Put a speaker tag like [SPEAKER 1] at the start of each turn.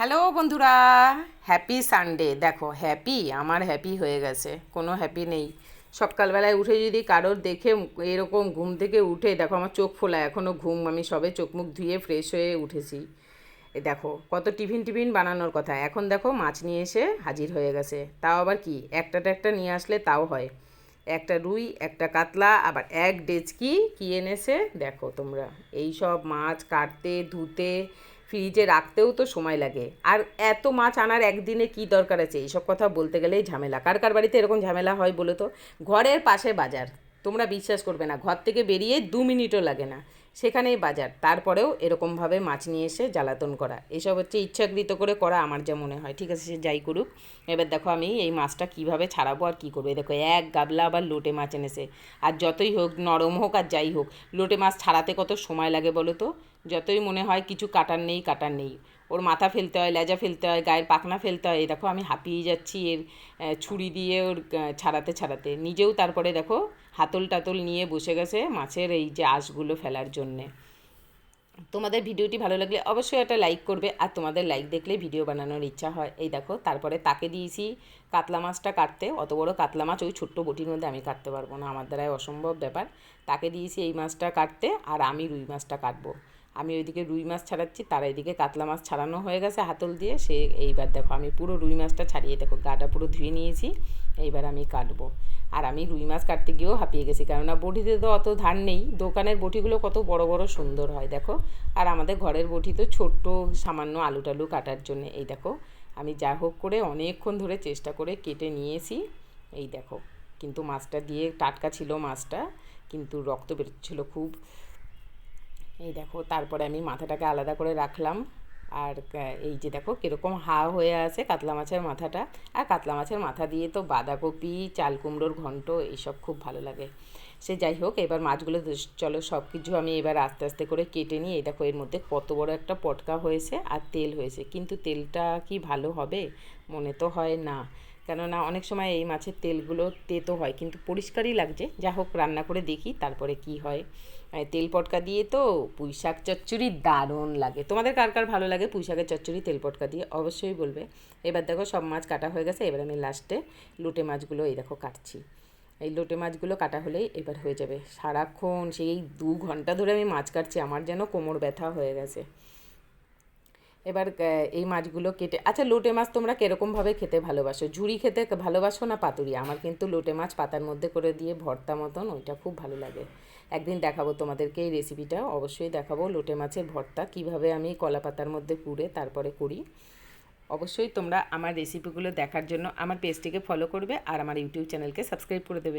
[SPEAKER 1] Hello বন্ধুরা happy Sunday দেখো happy আমার হ্যাপি হয়ে গেছে, কোনো হ্যাপি নেই। সকালবেলায় উঠে যদি কারোর দেখে এরকম ঘুম থেকে উঠে, দেখো আমার চোখ ফোলা এখনও ঘুম, আমি সবে চোখ মুখ ধুয়ে ফ্রেশ হয়ে উঠেছি। এ দেখো, কত টিফিন টিফিন বানানোর কথা। এখন দেখো মাছ নিয়ে এসে হাজির হয়ে গেছে। তাও আবার কি? একটা একটা নিয়ে আসলে তাও হয়। একটা রুই, একটা কাতলা, আবার এক ডেচকি কি এনেছে? দেখো তোমরা, এই সব মাছ কাটতে, ধুতে ফ্রিজে রাখতেও তো সময় লাগে। আর এত মাছ আনার একদিনে কি দরকার আছে? এইসব কথা বলতে গেলেই ঝামেলা। কার কার বাড়িতে এরকম ঝামেলা হয় বলো তো? ঘরের পাশে বাজার। তোমরা বিশ্বাস করবে না, ঘর থেকে বেরিয়ে দু মিনিটও লাগে না। সেখানেই বাজার। তারপরেও এরকমভাবে মাছ নিয়ে এসে জ্বালাতন করা। এসব হচ্ছে ইচ্ছাকৃত করে করা আমার যা মনে হয়। ঠিক আছে, সে যাই করুক। এবার দেখো আমি এই মাছটা কীভাবে ছাড়াবো আর কী করব। দেখো, এক গাবলা আবার লোটে মাছ এনেছে। আর যতই হোক, নরম হোক আর যাই হোক, লোটে মাছ ছাড়াতে কত সময় লাগে বলো তো? যতই মনে হয় কিছু কাটার নেই কাটার নেই। ওর মাথা ফেলতে হয়, লেজা ফেলতে হয়, গায়ের পাখনা ফেলতে হয়। দেখো আমি হাঁপিয়ে যাচ্ছি এর ছুরি দিয়ে ওর ছাড়াতে ছাড়াতে। নিজেও তারপরে দেখো হাতল টাতল নিয়ে বসে গেছে মাছের এই যে আঁশগুলো ফেলার জন্যে। তোমাদের ভিডিওটি ভালো লাগলে অবশ্যই একটা লাইক করবে আর তোমাদের লাইক দেখলে ভিডিও বানানোর ইচ্ছা হয়। এই দেখো তারপরে তাকে দিয়েছি কাতলা মাছটা কাটতে। অত বড় কাতলা মাছ ওই ছোট্ট বটির মধ্যে আমি কাটতে পারব না। আমার দ্বারাই অসম্ভব ব্যাপার। তাকে দিয়েছি এই মাছটা কাটতে আর আমি রুই মাছটা কাটবো। আমি ওইদিকে রুই মাছ ছাড়াচ্ছি, তার এইদিকে কাতলা মাছ ছাড়ানো হয়ে গেছে হাতল দিয়ে। সে এইবার দেখো, আমি পুরো রুই মাছটা ছাড়িয়ে দেখো, গাটা পুরো ধুয়ে নিয়েছি, এইবার আমি কাটবো। আর আমি রুই মাছ কাটতে গিয়েও হাঁপিয়ে গেছি, কেননা বটিতে তো অত ধার নেই, দোকানের বটিগুলো কত বড় বড় সুন্দর হয়, দেখো। আর আমাদের ঘরের বটি তো ছোট্ট, সামান্য আলু টালু কাটার জন্য, এই দেখো। আমি যা হোক করে অনেকক্ষণ ধরে চেষ্টা করে কেটে নিয়েছি, এই দেখো। কিন্তু মাছটা দিয়ে টাটকা ছিল মাছটা, কিন্তু রক্ত বেরোচ্ছিলো খুব। এই দেখো, তারপরে আমি মাথাটাকে আলাদা করে রাখলাম। আর এই যে দেখো, কীরকম হা হয়ে আছে কাতলা মাছের মাথাটা। আর কাতলা মাছের মাথা দিয়ে তো বাঁধাকপি, চাল কুমড়োর ঘন্ট, এইসব খুব ভালো লাগে। সে যাই হোক, এবার মাছগুলো চলো সব কিছু আমি এবার আস্তে আস্তে করে কেটে নিই। এই দেখো, এর মধ্যে কত বড় একটা পটকা হয়েছে আর তেল হয়েছে। কিন্তু তেলটা কি ভালো হবে? মনে তো হয় না। কেননা অনেক সময় এই মাছের তেলগুলো তেতো হয়, কিন্তু পরিষ্কারই লাগছে। যা হোক, রান্না করে দেখি তারপরে কি হয়। তেল পটকা দিয়ে তো পুঁই শাক চচ্চড়ি দারুণ লাগে। তোমাদের কার কার ভালো লাগে পুঁই শাকের চচ্চড়ি, তেল পটকা দিয়ে? অবশ্যই বলবে। এবার দেখো, সব মাছ কাটা হয়ে গেছে। এবার আমি লাস্টে লোটে মাছগুলো এই দেখো কাটছি। এই লোটে মাছগুলো কাটা হলেই এবার হয়ে যাবে। সারাক্ষণ সেই দু ঘণ্টা ধরে আমি মাছ কাটছি। আমার যেন কোমর ব্যথা হয়ে গেছে। এবার এই মাছগুলো কেটে আচ্ছা লোটে মাছ তোমরা কীরকমভাবে খেতে ভালোবাসো? ঝুড়ি খেতে ভালোবাসো না পাতুরি? আমার কিন্তু লোটে মাছ পাতার মধ্যে করে দিয়ে ভর্তা মতন, ওইটা খুব ভালো লাগে। একদিন দেখাবো তোমাদেরকে এই রেসিপিটা অবশ্যই দেখাবো লোটে মাছের ভর্তা, কীভাবে আমি কলা পাতার মধ্যে পুড়ে তারপরে করি। অবশ্যই তোমরা আমার রেসিপিগুলো দেখার জন্য আমার পেজটিকে ফলো করবে আর আমার ইউটিউব চ্যানেলকে সাবস্ক্রাইব করে দেবে।